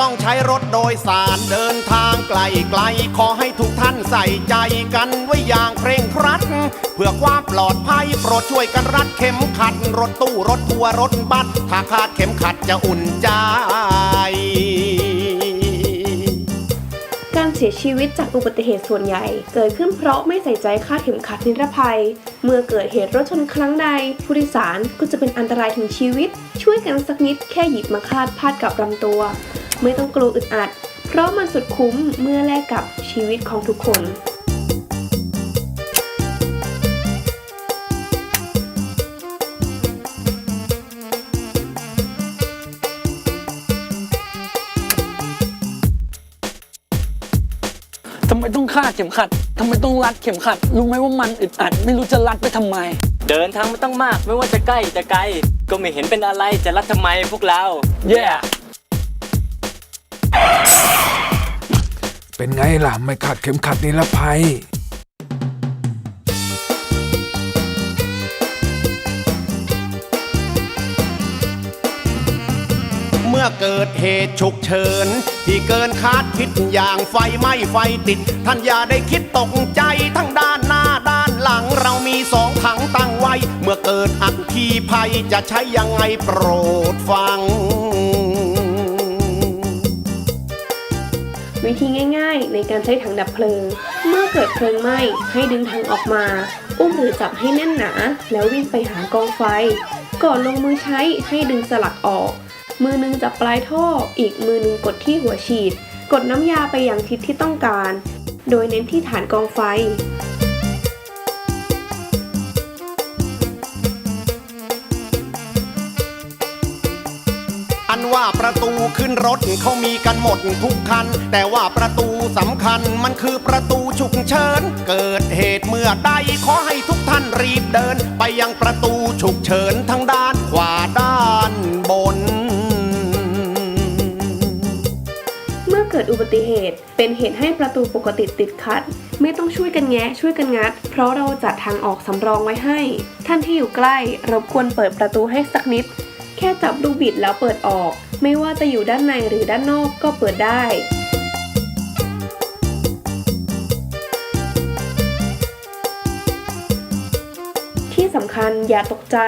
ต้องใช้รถโดยสารเดินทางไกลไกล ขอให้ทุกท่านใส่ใจกันไว้อย่างเคร่งครัด เพื่อความปลอดภัยโปรดช่วยกันรัดเข็มขัด รถตู้รถทัวร์รถบัสถ้าขาดเข็มขัดจะอุ่นใจ การเสียชีวิตจากอุบัติเหตุส่วนใหญ่ เกิดขึ้นเพราะไม่ใส่ใจคาดเข็มขัดนิรภัย เมื่อเกิดเหตุรถชนครั้งใดผู้โดยสารก็จะเป็นอันตรายถึงชีวิต ช่วยกันสักนิดแค่หยิบมาคาดพาดกับลำตัว ไม่ต้องกลัวอึดอัด เพราะมันสุดคุ้มเมื่อแลกกับชีวิตของทุกคนทำไมต้องคาดเข็มขัด ทำไมต้องรัดเข็มขัด รู้ไหมว่ามันอึดอัด ไม่รู้จะรัดไปทำไม เดินทางไม่ต้องมาก ไม่ว่าจะใกล้จะไกล ก็ไม่เห็นเป็นอะไร จะรัดทำไมพวกเราแย่ เป็นไงล่ะ ไม่ขาดเข็มขัดนิรภัย เมื่อเกิดเหตุฉุกเฉิน ที่เกินคาดคิดอย่างไฟไหม้ไฟติด ท่านอย่าได้คิดตกใจทั้งด้านหน้าด้านหลังเรามีสองถังตั้งไว้ เมื่อเกิดอัคคีภัยจะใช้ยังไงโปรดฟัง วิธีง่าย ๆ ในการใช้ถังดับเพลิง เมื่อเกิดเพลิงไหม้ให้ดึงถังออกมา อุ้มหรือจับให้แน่นหนา แล้ววิ่งไปหากองไฟ ก่อนลงมือใช้ให้ดึงสลักออก มือหนึงจับปลายท่อ อีกมือหนึงกดที่หัวฉีด กดน้ำยาไปอย่างทิศที่ต้องการ โดยเน้นที่ฐานกองไฟ อันว่าประตูขึ้นรถเขามีกันหมดทุกคัน แต่ว่าประตูสำคัญมันคือประตูฉุกเฉิน เกิดเหตุเมื่อใดขอให้ทุกท่านรีบเดิน ไปยังประตูฉุกเฉินทั้งด้านขวาด้านบน เมื่อเกิดอุบัติเหตุเป็นเหตุให้ประตูปกติติดขัด ไม่ต้องช่วยกันแงะช่วยกันงัด เพราะเราจัดทางออกสำรองไว้ให้ ท่านที่อยู่ใกล้รบกวนเปิดประตูให้สักนิด แค่จับลูกบิดแล้วเปิดออก ไม่ว่าจะอยู่ด้านในหรือด้านนอกก็เปิดได้ที่สำคัญอย่าตกใจ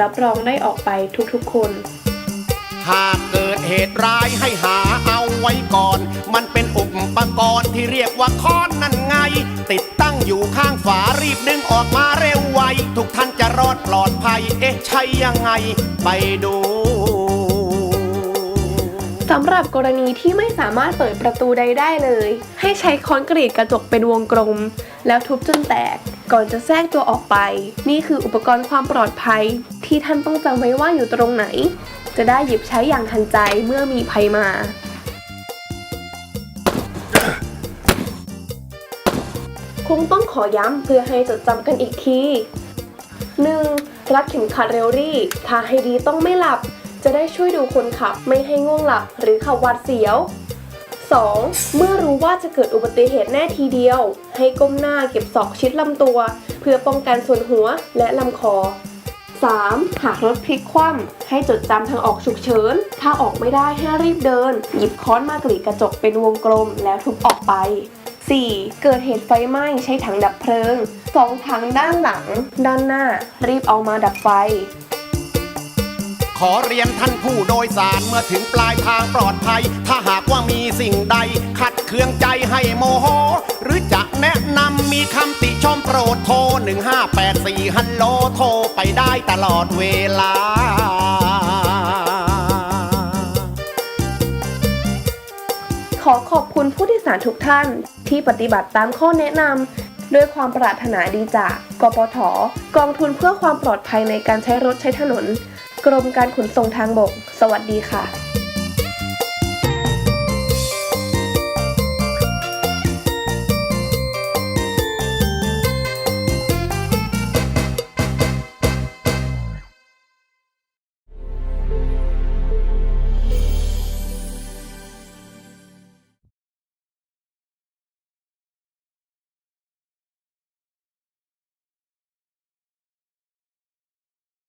รับรองได้ออกไปทุกๆคน หากเกิดเหตุร้ายให้หาเอาไว้ก่อน มัน ป็นอุปกรณ์ที่เรียกว่าค้อนนั่นไง ติดตั้งอยู่ข้างฝารีบดึงออกมาเร็วไว ทุกท่านจะรอดปลอดภัย เอ๊ะใช่ยังไง ไปดูสำหรับกรณีที่ไม่สามารถเปิดประตูใดได้เลย ให้ใช้ค้อนกรีดกระจกเป็นวงกลม แล้วทุบจนแตก ก่อนจะแทรกตัวออกไป นี่คืออุปกรณ์ความปลอดภัย ที่ท่านต้องจำไว้ว่าอยู่ตรงไหน จะได้หยิบใช้อย่างทันใจเมื่อมีภัยมา งต้องขอย้ำเพื่อให้จดจำกันอีกที 1. รัดเข็มขัดเรลลี่ ถ้าให้ดีต้องไม่หลับ จะได้ช่วยดูคนขับไม่ให้ง่วงหลับหรือขับหวัดเสียว 2. เมื่อรู้ว่าจะเกิดอุบัติเหตุแน่ทีเดียว ให้ก้มหน้าเก็บศอกชิดลำตัว เพื่อป้องกันส่วนหัวและลำคอ 3. หากรถพลิกคว่ำให้จดจำทางออกฉุกเฉิน ถ้าออกไม่ได้ให้รีบเดิน หยิบค้อนมากรีดกระจกเป็นวงกลมแล้วทุบออกไป 4. เกิดเหตุไฟไหม้ใช้ถังดับเพลิง 2 ถังด้านหลัง ด้านหน้า รีบเอามาดับไฟ ขอเรียนท่านผู้โดยสารเมื่อถึงปลายทางปลอดภัย ถ้าหากว่ามีสิ่งใด ขัดเคืองใจให้โมโห หรือจะแนะนำมีคำติชมโปรดโทร 1584 ฮัลโหลโทรไปได้ตลอดเวลา ขอขอบคุณผู้โดยสารทุกท่านที่ปฏิบัติตามข้อแนะนำด้วยความปรารถนาดีจากกปทกองทุนเพื่อความปลอดภัยในการใช้รถใช้ถนน กรมการขนส่งทางบก สวัสดีค่ะ